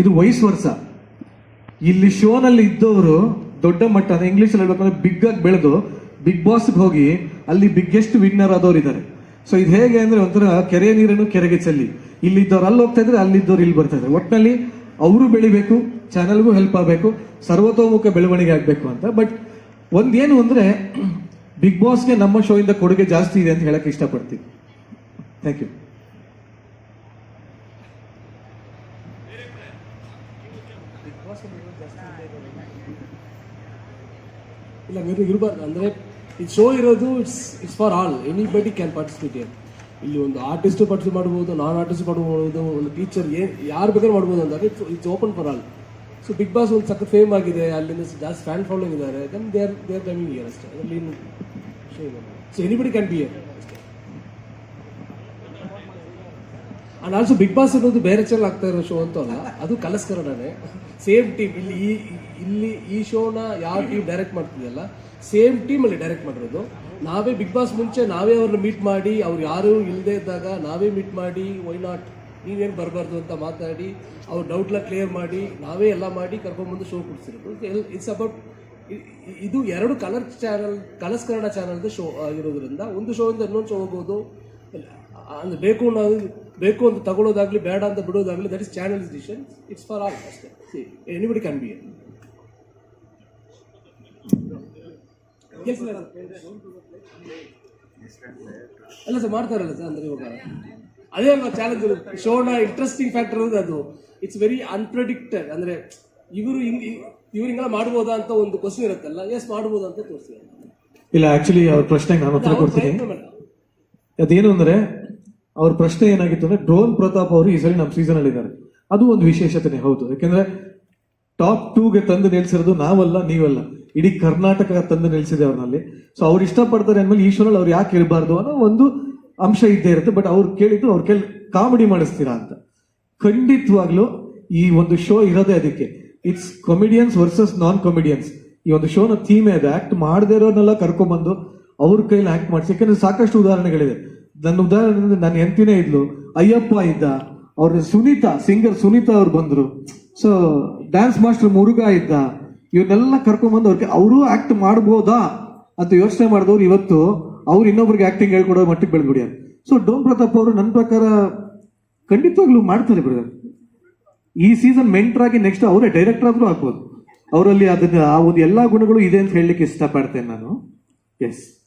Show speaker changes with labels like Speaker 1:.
Speaker 1: ಇದು ವಯಸ್ಸು ವರ್ಷ. ಇಲ್ಲಿ ಶೋನಲ್ಲಿ ಇದ್ದವರು ದೊಡ್ಡ ಮಟ್ಟ ಇಂಗ್ಲಿಷ್ ಅಲ್ಲಿ ಹೇಳ್ಬೇಕಂದ್ರೆ ಬಿಗ್ ಆಗಿ ಬೆಳೆದು ಬಿಗ್ ಬಾಸ್ಗೆ ಹೋಗಿ ಅಲ್ಲಿ ಬಿಗ್ಗೆಸ್ಟ್ ವಿನ್ನರ್ ಆದವ್ರು ಇದ್ದಾರೆ. ಸೊ ಇದು ಹೇಗೆ ಅಂದ್ರೆ ಒಂಥರ ಕೆರೆ ನೀರನ್ನು ಕೆರೆಗೆ ಚೆಲ್ಲಿ. ಇಲ್ಲಿದ್ದವ್ರು ಅಲ್ಲಿ ಹೋಗ್ತಾ ಇದ್ರೆ ಅಲ್ಲಿದ್ದವ್ರು ಇಲ್ಲಿ ಬರ್ತಾ ಇದ್ದಾರೆ. ಒಟ್ಟಿನಲ್ಲಿ ಅವರು ಬೆಳಿಬೇಕು ಚಾನಲ್ಗೂ ಹೆಲ್ಪ್ ಆಗಬೇಕು, ಸರ್ವತೋಮುಖ ಬೆಳವಣಿಗೆ ಆಗಬೇಕು ಅಂತ. ಬಟ್ ಒಂದೇನು ಅಂದ್ರೆ ಬಿಗ್ ಬಾಸ್ಗೆ ನಮ್ಮ ಶೋ ಇಂದ ಕೊಡುಗೆ ಜಾಸ್ತಿ ಇದೆ ಅಂತ ಹೇಳಕ್ ಇಷ್ಟಪಡ್ತೀನಿ. ಥ್ಯಾಂಕ್ ಯು
Speaker 2: ಇಲ್ಲ మీరు ಇರಬಾರ್ದು. ಅಂದರೆ ಇದು ಶೋ ಇರೋದು it's it's for all anybody can participate here ಇಲ್ಲಿ ಒಂದು ಆರ್ಟಿಸ್ಟ್ ಪಾರ್ಟಿಸಿಪೇಟ್ ಮಾಡ್ಬೋದು ನಾನ್ ಆರ್ಟಿಸ್ಟ್ ಮಾಡ್ಬೋದು, ಒಂದು ಟೀಚರ್ ಏನು ಯಾರು ಬೇಕಾದ್ರೂ ಮಾಡ್ಬೋದು ಅಂದಾಗ it's it's open for all so Bigg Boss ಒಂದು ಸಖತ್ ಫೇಮ್ ಆಗಿದೆ, ಅಲ್ಲಿಂದ ಜಾಸ್ತಿ ಫ್ಯಾನ್ ಫಾಲೋಯಿಂಗ್ ಇದ್ದಾರೆ. Then they are they are coming here ಅಷ್ಟೇ. ಅದರಲ್ಲಿ so anybody can be here ಅಷ್ಟೇ ಅಂಡ್ ಆಲ್ಸೋ ಬಿಗ್ ಬಾಸ್ ಅನ್ನೋದು ಬೇರೆ ಚಾನಲ್ ಆಗ್ತಾ ಇರೋ ಶೋ ಅಂತ ಅಲ್ಲ. ಅದು ಕಲಸ್ ಕನ್ನಡನೇ ಸೇಮ್ ಟೀಮ್ ಇಲ್ಲಿ ಈ ಇಲ್ಲಿ ಈ ಶೋನ ಯಾವ ಟೀಮ್ ಡೈರೆಕ್ಟ್ ಮಾಡ್ತಿದೆಯಲ್ಲ ಸೇಮ್ ಟೀಮ್ ಅಲ್ಲಿ ಡೈರೆಕ್ಟ್ ಮಾಡಿರೋದು. ನಾವೇ ಬಿಗ್ ಬಾಸ್ ಮುಂಚೆ ನಾವೇ ಅವ್ರನ್ನ ಮೀಟ್ ಮಾಡಿ, ಅವ್ರು ಯಾರು ಇಲ್ಲದೇ ಇದ್ದಾಗ ನಾವೇ ಮೀಟ್ ಮಾಡಿ ವೈ ನಾಟ್ ನೀವೇನು ಬರಬಾರ್ದು ಅಂತ ಮಾತಾಡಿ, ಅವ್ರ ಡೌಟ್ಲ ಕ್ಲಿಯರ್ ಮಾಡಿ, ನಾವೇ ಎಲ್ಲ ಮಾಡಿ ಕರ್ಕೊಂಡ್ಬಂದು ಶೋ ಕೊಡ್ಸಿರೋದು. ಇಟ್ಸ್ ಅಬೌಟ್ ಇದು ಎರಡು ಕಲರ್ ಚಾನಲ್ ಕಲರ್ಸ್ ಕನ್ನಡ ಚಾನಲ್ದು ಶೋ ಆಗಿರೋದ್ರಿಂದ, ಒಂದು ಶೋ ಇಂದ ಇನ್ನೊಂದು ಶೋ ಹೋಗೋದು. ಅಂದ್ರೆ ಬೇಕು ಅನ್ನೋದು ಬೇಕು ಅಂತ ತಗೊಳ್ಳೋದಾಗ್ಲಿ ಬೇಡ ಅಂತ ಬಿಡೋದಾಗ್ಲಿ that is channel decision it's for all ಅಷ್ಟೇ. ಎನಿಬಡಿ ಕ್ಯಾನ್ ಬಿ ಅಲ್ಲ ಸರ್ ಮಾಡ್ತಾರಲ್ಲ ಸರ್ ಅಂದ್ರೆ ಇವಾಗ ಅದೇ ಅಲ್ಲ ಚಾಲೆಂಜ್ ಶೋನ ಇಂಟ್ರೆಸ್ಟಿಂಗ್ ಫ್ಯಾಕ್ಟರ್ ಅಂದ್ರೆ ಅದು. ಇಟ್ಸ್ ವೆರಿ ಅನ್ಪ್ರೆಡಿಕ್ಟೆಡ್ ಅಂದ್ರೆ ಇವರು ಹಿಂಗ್ ಇವ್ರು ಹಿಂಗೆಲ್ಲ ಮಾಡ್ಬೋದಾ ಅಂತ ಒಂದು ಕ್ವಶನ್ ಇರುತ್ತಲ್ಲ. ಎಸ್ ಮಾಡ್ಬೋದಾ ಅಂತ ತೋರಿಸ್ತಾರೆ.
Speaker 1: ಇಲ್ಲ ಆಕ್ಚುಲಿ ಅವ್ರ ಪ್ರಶ್ನೆಗೆ ನಾನು ಉತ್ತರ ಕೊಡ್ತೀನಿ. ಅದೇನು ಅಂದ್ರೆ ಅವ್ರ ಪ್ರಶ್ನೆ ಏನಾಗಿತ್ತು ಅಂದ್ರೆ ಡ್ರೋನ್ ಪ್ರತಾಪ್ ಅವರು ಈ ಸರಿ ನಮ್ಮ ಸೀಸನ್ ಅಲ್ಲಿ ಇದ್ದಾರೆ. ಅದು ಒಂದು ವಿಶೇಷತೆನೆ, ಹೌದು. ಯಾಕೆಂದ್ರೆ ಟಾಪ್ ಟೂಗೆ ತಂದು ನಿಲ್ಸಿರೋದು ನಾವಲ್ಲ, ನೀವಲ್ಲ. ಇಡೀ ಕರ್ನಾಟಕ ತಂದು ನಿಲ್ಸಿದೆ ಅವ್ರಲ್ಲಿ ಸೊ ಅವ್ರು ಇಷ್ಟಪಡ್ತಾರೆ ಅಂದ್ಮೇಲೆ ಈ ಶೋನಲ್ಲಿ ಅವ್ರು ಯಾಕೆ ಇರಬಾರ್ದು ಅನ್ನೋ ಒಂದು ಅಂಶ ಇದ್ದೇ ಇರುತ್ತೆ. ಬಟ್ ಅವ್ರು ಕೇಳಿದ್ದು ಅವ್ರ ಕೇಳಿ ಕಾಮಿಡಿ ಮಾಡಿಸ್ತೀರಾ ಅಂತ. ಖಂಡಿತವಾಗ್ಲೂ ಈ ಒಂದು ಶೋ ಇರೋದೇ ಅದಕ್ಕೆ. It's comedians versus non comedians ಈ ಒಂದು ಶೋನ ಥೀಮೇ ಇದೆ. ಆಕ್ಟ್ ಮಾಡದೇ ಇರೋನೆಲ್ಲ ಕರ್ಕೊಂಡ್ಬಂದು ಅವ್ರ ಕೈಲಿ ಆಕ್ಟ್ ಮಾಡಿಸಿ. ಯಾಕಂದ್ರೆ ಸಾಕಷ್ಟು ಉದಾಹರಣೆಗಳಿದೆ ನನ್ನ ಉದಾಹರಣೆ ನನ್ನ ಹೆಂಡತಿನೇ ಇದ್ಲು. ಅಯ್ಯಪ್ಪ ಇದ್ದ. ಅವ್ರ ಸುನೀತಾ ಸಿಂಗರ್ ಸುನೀತಾ ಅವ್ರು ಬಂದ್ರು. ಸೊ ಡ್ಯಾನ್ಸ್ ಮಾಸ್ಟರ್ ಮುರುಗ ಇದ್ದ. ಇವನ್ನೆಲ್ಲ ಕರ್ಕೊಂಡ್ಬಂದು ಅವ್ರಿಗೆ ಅವರು ಆಕ್ಟ್ ಮಾಡ್ಬೋದಾ ಅಂತ ಯೋಚನೆ ಮಾಡಿದವ್ರು ಇವತ್ತು. ಅವ್ರು ಇನ್ನೊಬ್ರಿಗೆ ಆಕ್ಟಿಂಗ್ ಹೇಳ್ಕೊಡೋ ಮಟ್ಟಿಗೆ ಬೆಳೆದ್ಬಿಡ್ಯಾರ ಸೊ ಡೋಮ್ ಪ್ರತಾಪ್ ಅವರು ನನ್ನ ಪ್ರಕಾರ ಖಂಡಿತವಾಗ್ಲೂ ಮಾಡ್ತಾರೆ ಬ್ರದರ್ ಈ ಸೀಸನ್ ಮೆಂಟರ್ ಆಗಿ ನೆಕ್ಸ್ಟ್ ಅವರೇ ಡೈರೆಕ್ಟರ್ ಆದ್ರೂ ಆಗ್ಬೋದು. ಅವರಲ್ಲಿ ಅದನ್ನ, ಆ ಒಂದು ಎಲ್ಲಾ ಗುಣಗಳು ಇದೆ ಅಂತ ಹೇಳಲಿಕ್ಕೆ ಇಷ್ಟಪಡ್ತೇನೆ ನಾನು. ಎಸ್